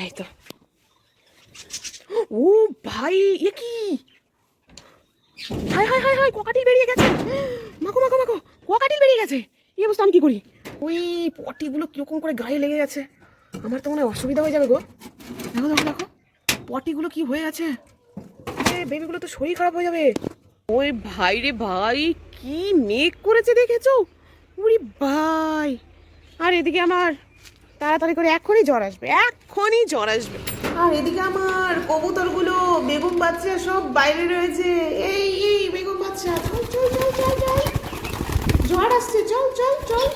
এই তো ও ভাই এ কি হাই হাই হাই হাই কোকাটিল বেরিয়ে গেছে! মাকো মাকো মাকো কোকাটিল বেরিয়ে গেছে! এই অবস্থা আমি কি করি? ওই পটিগুলো কীরকম করে গায়ে লেগে গেছে। আমার তো মনে হয় অসুবিধা হয়ে যাবে গো। দেখো দেখো দেখো, পটিগুলো কি হয়ে আছে বেবিগুলো তো শরীর খারাপ হয়ে যাবে। ওই ভাই রে ভাই, কি মেঘ করেছে দেখেছ? উরি ভাই! আর এদিকে আমার তাড়াতাড়ি করে এখনই জ্বর আসবে, এখনই জ্বর আসবে। আর এদিকে আমার কবুতরগুলো বেগম বাচ্চা সব বাইরে রয়েছে। এই এই, বেগম বাচ্চা চল চল চল চল চল। জ্বর আসছে, চল চল চল।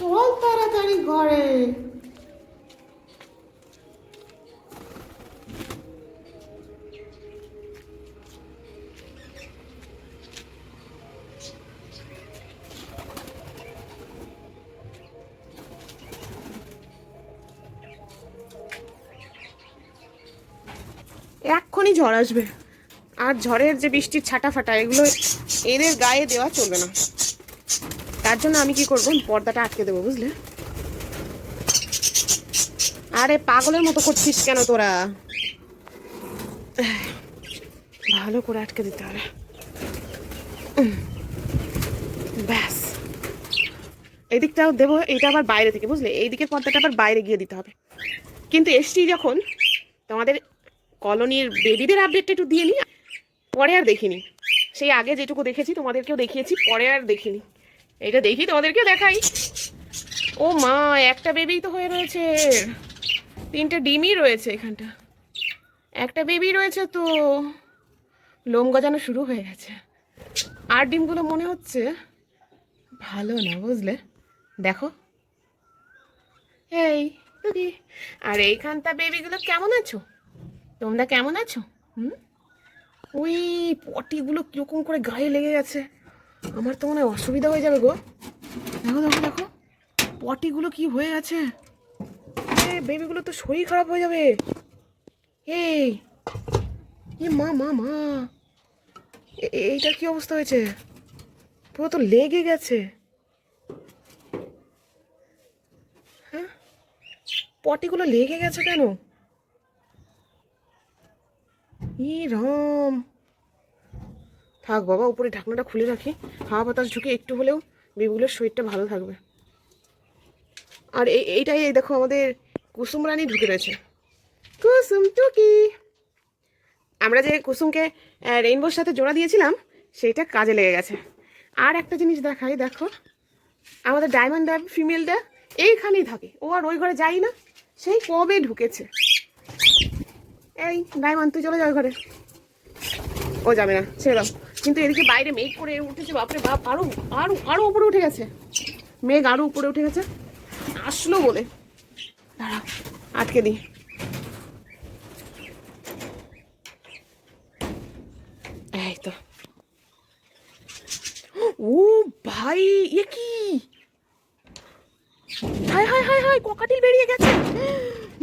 চল তাড়াতাড়ি ঘরে। এক্ষুনি ঝড় আসবে। আর ঝড়ের যে বৃষ্টির ছাটা ফাটা, এগুলো এদের গায়ে দেওয়া চলবে না। তার জন্য আমি কি করব? পর্দাটা আটকে দেবো, বুঝলে? আরে পাগলের মতো করছিস কেন তোরা? ভালো করে আটকে দিতে হবে। ব্যাস। এই দিকটাও দেবো এটা আবার বাইরে থেকে, বুঝলে? এই দিকের পর্দাটা আবার বাইরে গিয়ে দিতে হবে। কিন্তু এসছি যখন তোমাদের কলোনির বেবিদের আপডেটটা একটু দিয়ে নিই। পরে আর দেখিনি। সেই আগে যেটুকু দেখেছি, তোমাদেরকেও দেখিয়েছি, পরে আর দেখিনি। এটা দেখি, তোমাদেরকেও দেখাই। ও মা, একটা বেবি তো হয়ে রয়েছে। তিনটে ডিমই রয়েছে এখানটা। একটা বেবি রয়েছে তো, লোম গজানো শুরু হয়ে গেছে। আর ডিমগুলো মনে হচ্ছে ভালো না, বুঝলে? দেখো। এই। আর এইখানটা বেবিগুলো কেমন আছো? তোমরা কেমন আছো? হুম? ওই পটিগুলো কীরকম করে গায়ে লেগে গেছে। আমার তো মনে হয় অসুবিধা হয়ে যাবে গো। দেখো দেখো দেখো। পটিগুলো কি হয়ে গেছে? বেবিগুলো তো শরীর খারাপ হয়ে যাবে। এই, এ, মা মা মা। এইটার কি অবস্থা হয়েছে? পুরো তো লেগে গেছে। হ্যাঁ? পটিগুলো লেগে গেছে কেন? ই থাক বাবা, উপরে ঢাকনাটা খুলে রাখি। হাওয়া বাতাস ঢুকে একটু হলেও বেবিগুলোর শরীরটা ভালো থাকবে। আর এই, এইটাই এই দেখো আমাদের কুসুম রানী ঢুকে রয়েছে। কুসুম টুকি। আমরা যে কুসুমকে রেইনবোর সাথে জোড়া দিয়েছিলাম, সেইটা কাজে লেগে গেছে। আর একটা জিনিস দেখাই, দেখো। আমাদের ডায়মন্ড ফিমেলটা এইখানেই থাকে। ও আর ওই ঘরে যাই না, সেই কবে ঢুকেছে? এই ডায়মন্ড তুই চলে যাও ঘরে। ও যাবে না, ছেড়ে দাও। কিন্তু এদিকে বাইরে মেঘ করে উঠেছে, বাপরে বাপ, আরও আরও আরও উপরে উঠে গেছে। মেঘ আরও উপরে উঠে গেছে। আসলো বলে। দাঁড়াও আটকে দিই এই তো ও ভাই এ কি হাই হাই হাই হাই কোকাটিল বেরিয়ে গেছে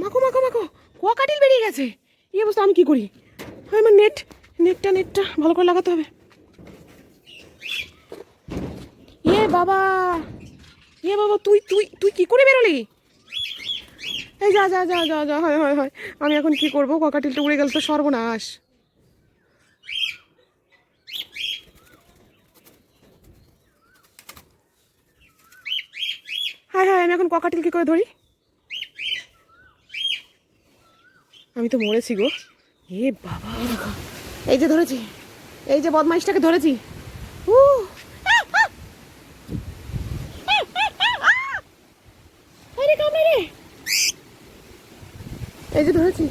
মাকো মাকো মাকো কোকাটিল বেরিয়ে গেছে এই অবস্থা আমি কি করি? হয় আমার নেট নেটটা নেটটা ভালো করে লাগাতে হবে। এ বাবা এ বাবা, তুই তুই তুই কি করে বেরোলি? এই যা যা যা যা যা, হয় হয় হয়। আমি এখন কি করব? ককাটিলটা উড়ে গেল তো সর্বনাশ। হ্যাঁ হ্যাঁ আমি এখন ককাটিল কি করে ধরি? আমি তো মরেছি গো। এ বাবা। এই যে ধরেছি, এই যে বদমাইশটাকে ধরেছি। উ এই যে ধরেছি।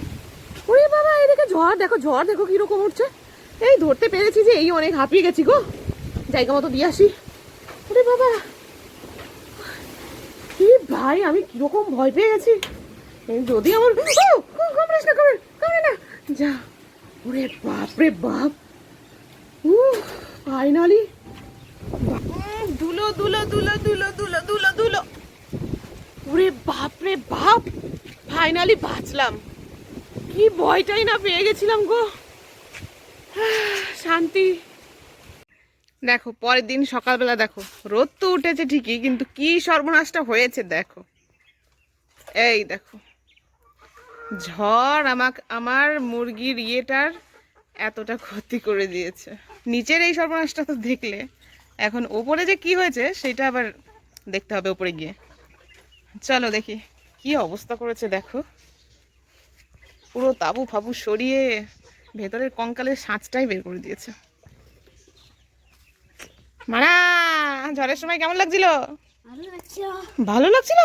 ওরে বাবা এদিকে ঝড়, দেখো ঝড়, দেখো কীরকম উঠছে। এই ধরতে পেরেছি যে এই অনেক হাঁপিয়ে গেছি গো। জায়গা মতো দিয়ে আসি। ওরে বাবা। কি ভাই, আমি কীরকম ভয় পেয়ে গেছি। যদি আমার কামড়াস না কামড়ে যা, ওরে বাপ রে বাপ। ফাইনালি দুলো দুলো দুলো দুলো দুলো দুলো দুলো ওরে বাপ রে বাপ ফাইনালি বাঁচলাম। কি ভয়টাই না পেয়ে গেছিলাম গো। শান্তি। দেখো, পরের দিন সকালবেলা দেখো, রোদ তো উঠেছে ঠিকই, কিন্তু কি সর্বনাশটা হয়েছে দেখো। এই দেখো। ঝড় আমাক আমার মুরগির ইয়েটার এতটা ক্ষতি করে দিয়েছে। নিচের এই সর্বনাশটা তো দেখলে। এখন ওপরে যে কি হয়েছে সেটা আবার দেখতে হবে ওপরে গিয়ে। চলো দেখি কি অবস্থা করেছে দেখো। পুরো তাবু ফাবু সরিয়ে ভেতরের কঙ্কালের সাঁচটাই বের করে দিয়েছে। মানা ঝড়ের সময় কেমন লাগছিল? ভালো ভালো লাগছিল?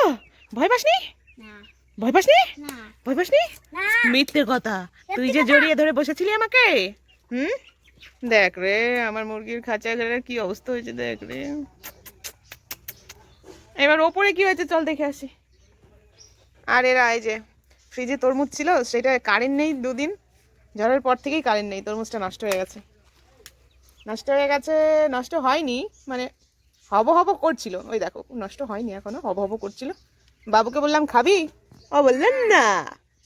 ভয় পাসনি? না। ভয় পাসনি? ভয় পাসনি? মিথ্যে কথা। তুই যে জড়িয়ে ধরে বসেছিলি আমাকে? হুম? দেখ রে আমার মুরগির খাঁচা ঘরের কি অবস্থা হয়েছে দেখ রে। এবার ওপরে কি হয়েছে চল দেখে আসি। আর এরা এই যে ফ্রিজে তরমুজ ছিল সেটা কারেন্ট নেই দুদিন। ঝড়ের পর থেকেই কারেন্ট নেই তরমুজটা নষ্ট হয়ে গেছে। নষ্ট হয়ে গেছে নষ্ট হয়নি মানে হব হব করছিল। ওই দেখো নষ্ট হয়নি এখনও হব হব করছিল। বাবুকে বললাম খাবি? ও বললেন না।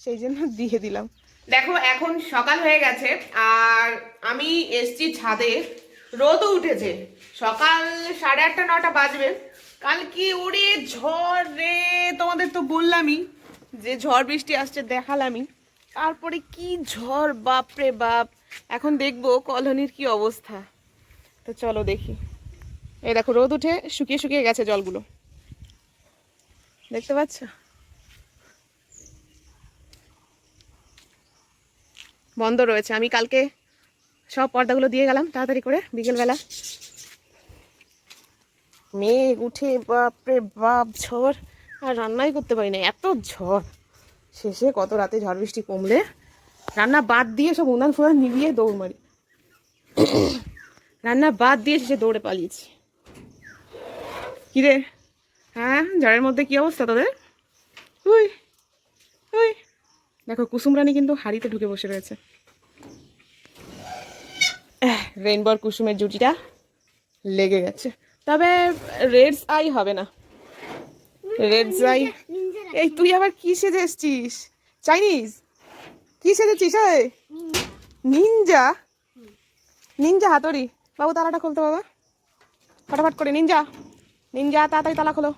সেই জন্য দিয়ে দিলাম। দেখো এখন সকাল হয়ে গেছে আর আমি এসছি ছাদে। রোদও উঠেছে। সকাল সাড়ে আটটা নটা বাজবে। কাল কি ওরে ঝড় রে তোমাদের তো বললামই যে ঝড় বৃষ্টি আসছে দেখালামই। তারপরে কি ঝড় বাপ রে বাপ। এখন দেখব কলোনির কি অবস্থা। তো চলো দেখি। এই দেখো রোদ উঠে শুকিয়ে শুকিয়ে গেছে জলগুলো। দেখতে পাচ্ছ? বন্ধ রয়েছে। আমি কালকে সব পর্দাগুলো দিয়ে গেলাম তাড়াতাড়ি করে, বিকেলবেলা। মেঘ উঠে, বাপরে বাপ, ঝড়। আর রান্নাই করতে পারি না, এত ঝড়। শেষে কত রাতে ঝড় বৃষ্টি কমলে রান্না বাদ দিয়ে সব উনান ফুনান নিভিয়ে দৌড় মারি। রান্না বাদ দিয়ে শেষে দৌড়ে পালিয়েছি। কিরে? হ্যাঁ? ঝড়ের মধ্যে কি অবস্থা তোদের? উই উই। দেখো কুসুম রানী কিন্তু হাড়িতে ঢুকে বসে রয়েছে। রেইনবোর কুসুমের জুটিটা লেগে গেছে। তবে রেডস আই হবে না। রেডস আই এই তুই আবার কি সেজে এসছিস? চাইনিজ? কি সেজেছিস নিনজা নিনজা হাতড়ি। বাবু তালাটা খুলতো বাবা। ফটাফট করে নিনজা নিনজা তাড়াতাড়ি তালা খোলো।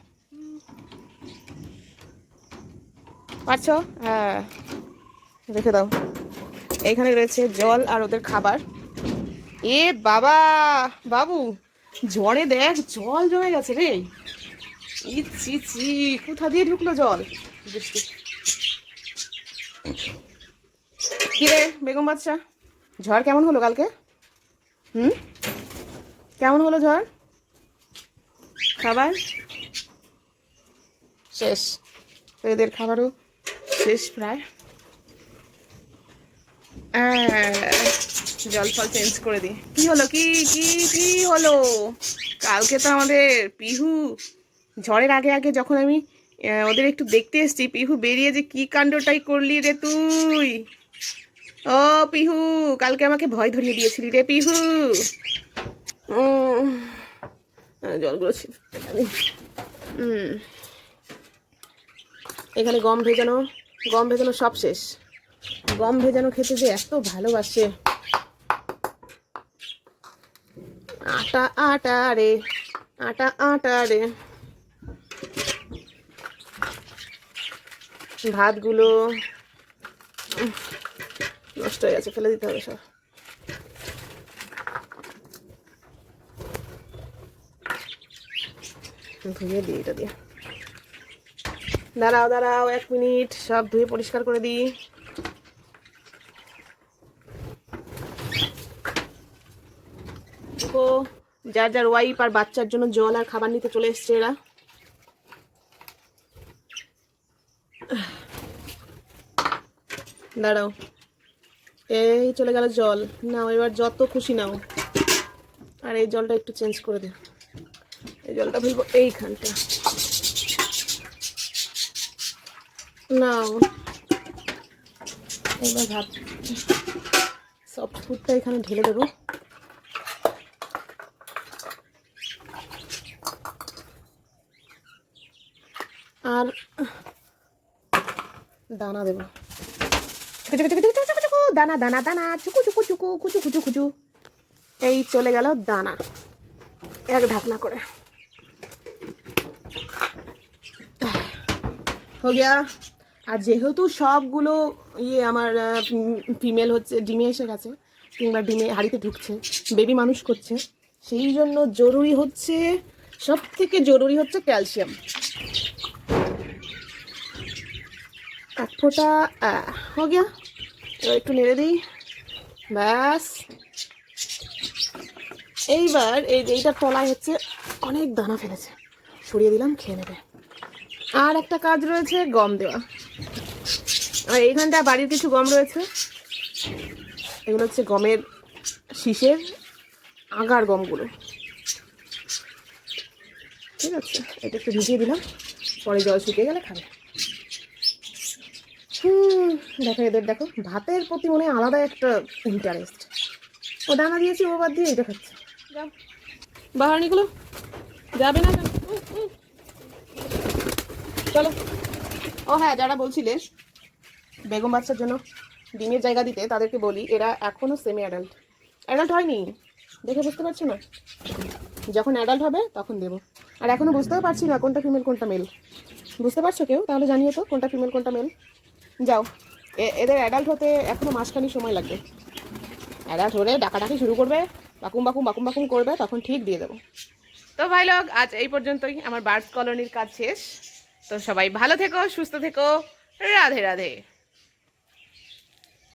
পারছ? হ্যাঁ। রেখে দাও। এইখানে রয়েছে জল আর ওদের খাবার। এ বাবা! বাবু জ্বরে দেখ, জল জমে গেছে রে। ই ছি ছি কোথা দিয়ে ঢুকলো জল? কিরে বেগম বাচ্চা ঝড় কেমন হলো কালকে? হুম? কেমন হলো ঝড়? খাবার? শেষ। এদের খাবারও শেষ প্রায়। জল ফল চেঞ্জ করে দিই। কি হলো? কি কি কি হলো? কালকে তো আমাদের পিহু ঝড়ের আগে আগে যখন আমি ওদের একটু দেখতে এসেছি পিহু বেরিয়ে যে কি কাণ্ডটাই করলি রে তুই? ও পিহু কালকে আমাকে ভয় ধরিয়ে দিয়েছিলি রে পিহু। আহ, জলগুলো এখানে গম ভেজানো। গম ভেজানো সব শেষ। গম ভেজানো খেতে যে এত ভালোবাসে। আটা আটা রে, আটা আটা রে। ভাতগুলো নষ্ট হয়ে গেছে, ফেলে দিতে হবে সব। ধুয়ে দিই এটা দিয়ে। দাঁড়াও দাঁড়াও, এক মিনিট। সব ধুয়ে পরিষ্কার করে দিই। যার যার ওয়াইফ আর বাচ্চার জন্য জল আর খাবার নিতে চলে এসছে এরা। দাঁড়াও। এই চলে গেল জল। নাও, এবার যত খুশি নাও। আর এই জলটা একটু চেঞ্জ করে দিও এই জলটা ফেলব এইখানটা। নাও এবার ভাত সফট ফুডটা এখানে ঢেলে দেবো আর দানা দেবো চুকু চুকু চুকু চুকু চুকু চুকু দানা দানা দানা চুকু চুকু চুকু কুচু কুচু কুচু এই চলে গেল দানা এক ঢাকনা করে हो गया আর যেহেতু সবগুলো ইয়ে আমার ফিমেল হচ্ছে, ডিমে এসে গেছে, কিংবা ডিমে হাড়িতে ঢুকছে বেবি মানুষ করছে, সেই জন্য জরুরি হচ্ছে সব থেকে জরুরি হচ্ছে ক্যালসিয়াম এক ফোঁটা হো গিয়া এবার একটু নেড়ে দিই। ব্যাস। এইবার এই এইটার তলায় হচ্ছে, অনেক দানা ফেলেছে। সরিয়ে দিলাম, খেয়ে নেবে। আর একটা কাজ রয়েছে, গম দেওয়া। আর এইখানটা বাড়ির কিছু গম রয়েছে। এগুলো হচ্ছে গমের শীষের আগার গমগুলো। ঠিক আছে, এটা একটু ভিজিয়ে দিলাম, পরে জল শুকিয়ে গেলে খাবে। হুম, দেখো এদের দেখো, ভাতের প্রতি মনে আলাদা একটা ইন্টারেস্ট ও দানা দিয়েছি, ও বাদ দিয়ে এটা খাচ্ছে। যাও। যাবে না। চলো। ও হ্যাঁ যারা বলছিলে বেগম বাচ্চার জন্য ডিমের জায়গা দিতে তাদেরকে বলি, এরা এখনও সেমি অ্যাডাল্ট অ্যাডাল্ট হয়নি। দেখে বুঝতে পারছ না? যখন অ্যাডাল্ট হবে, তখন দেবো। আর এখনও বুঝতেও পারছি না কোনটা ফিমেল কোনটা মেল বুঝতে পারছ কেউ? তাহলে জানিও তো কোনটা ফিমেল কোনটা মেল যাও। এদের অ্যাডাল্ট হতে এখনও মাসখানি সময় লাগবে। অ্যাডাল্ট হলে ডাকাডাকি শুরু করবে, বাকুম বাকুম বাকুম বাকুম করবে, তখন ঠিক দিয়ে দেবো। তো ভাই লোক আজ এই পর্যন্তই। আমার বার্ডস কলোনির কাজ শেষ। তো সবাই ভালো থেকো, সুস্থ থেকো। রাধে রাধে।